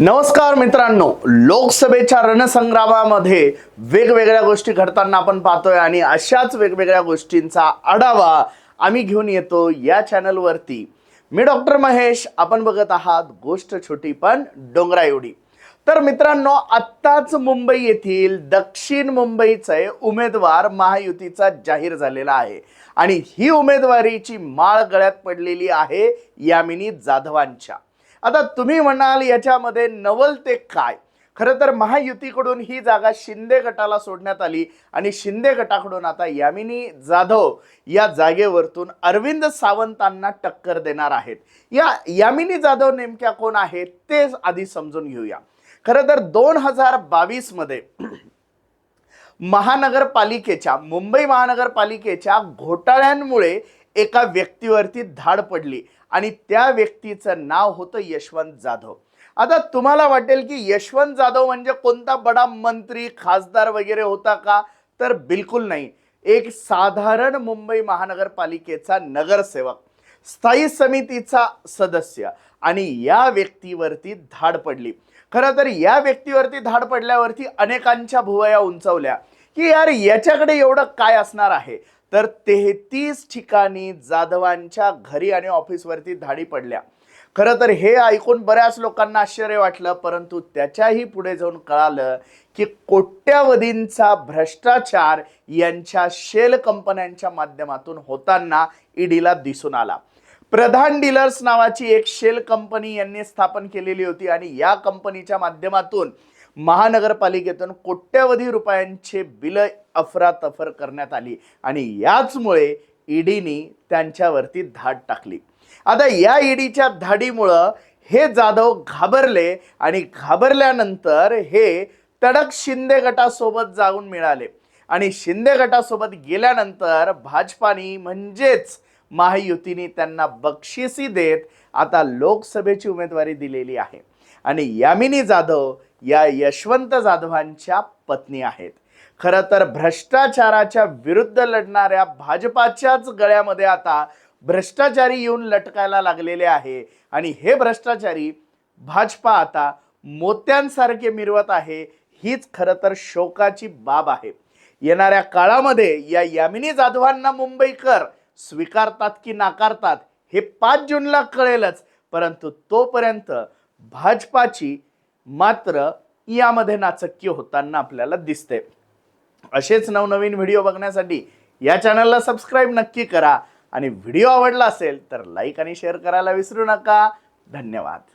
नमस्कार मित्रांनो लोकसभेच्या रणसंग्रामामध्ये वेगवेगळ्या गोष्टी घडताना आपण पाहतोय आणि अशाच वेगवेगळ्या गोष्टींचा आढावा आम्ही घेऊन येतो या चॅनलवरती मी डॉक्टर महेश आपण बघत आहात गोष्ट छोटी पण डोंगरा एवढी. तर मित्रांनो आत्ताच मुंबई येथील दक्षिण मुंबईचे उमेदवार महायुतीचा जाहीर झालेला आहे. आणि ही उमेदवारीची माळ गळ्यात पडलेली आहे यामिनी जाधवांच्या. आता तुम्ही म्हणाल याच्यामध्ये नवल ते काय? खरं तर महायुतीकडून ही जागा शिंदे गटाला सोडण्यात आली आणि शिंदे गटाकडून आता यामिनी जाधव या जागेवरतून अरविंद सावंतांना टक्कर देणार आहेत. या यामिनी जाधव नेमक्या कोण आहेत ते आधी समजून घेऊया. खरं तर दोन हजार बावीसमध्ये महानगरपालिकेच्या मुंबई महानगरपालिकेच्या घोटाळ्यांमुळे एका व्यक्तीवरती धाड पडली आणि त्या व्यक्तीचं नाव होतं यशवंत जाधव. आता तुम्हाला वाटेल की यशवंत जाधव म्हणजे कोणता बडा मंत्री खासदार वगैरे होता का? तर बिलकुल नाही. एक साधारण मुंबई महानगरपालिकेचा नगरसेवक स्थायी समितीचा सदस्य आणि या व्यक्तीवरती धाड पडली. खरं तर या व्यक्तीवरती धाड पडल्यावरती अनेकांच्या भुवया उंचवल्या की यार याच्याकडे एवढं काय असणार आहे? तर तेहतीस ठिकाणी जाधवांच्या घरी आणि ऑफिसवरती धाडी पडल्या. खरं तर हे ऐकून बऱ्याच लोकांना आश्चर्य वाटलं परंतु त्याच्याही पुढे जाऊन कळालं की कोट्यावधींचा भ्रष्टाचार यांच्या शेल कंपन्यांच्या माध्यमातून होताना ईडीला दिसून आला. प्रधान डीलर्स नावाची एक शेल कंपनी यांनी स्थापन केलेली होती आणि या कंपनीच्या माध्यमातून महानगरपालिकेतून कोट्यवधी रुपयांचे बिलं अफरातफर करण्यात आली आणि याचमुळे ईडीनी त्यांच्यावरती धाड टाकली. आता या ईडीच्या धाडीमुळं हे जाधव घाबरले आणि घाबरल्यानंतर हे तडक शिंदे गटासोबत जाऊन मिळाले. आणि शिंदे गटासोबत गेल्यानंतर भाजपानी म्हणजेच महायुतीने त्यांना बक्षिसी देत आता लोकसभेची उमेदवारी दिलेली आहे. आणि यामिनी जाधव या यशवंत जाधवांच्या पत्नी आहेत. खरं तर भ्रष्टाचाराच्या विरुद्ध लढणाऱ्या भाजपाच्याच गळ्यामध्ये आता भ्रष्टाचारी येऊन लटकायला लागलेले आहे. आणि हे भ्रष्टाचारी भाजपा आता मोत्यांसारखे मिरवत आहे. हीच खरं तर शोकाची बाब आहे. येणाऱ्या काळामध्ये या यामिनी जाधवांना मुंबईकर स्वीकारतात की नाकारतात हे पाच जूनला कळेलच. परंतु तोपर्यंत भाजपाची मात्र यामध्ये नाचक्की होताना आपल्याला दिसते. असेच नवनवीन व्हिडिओ बघण्यासाठी या चॅनलला सबस्क्राईब नक्की करा. आणि व्हिडिओ आवडला असेल तर लाईक आणि शेअर करायला विसरू नका. धन्यवाद.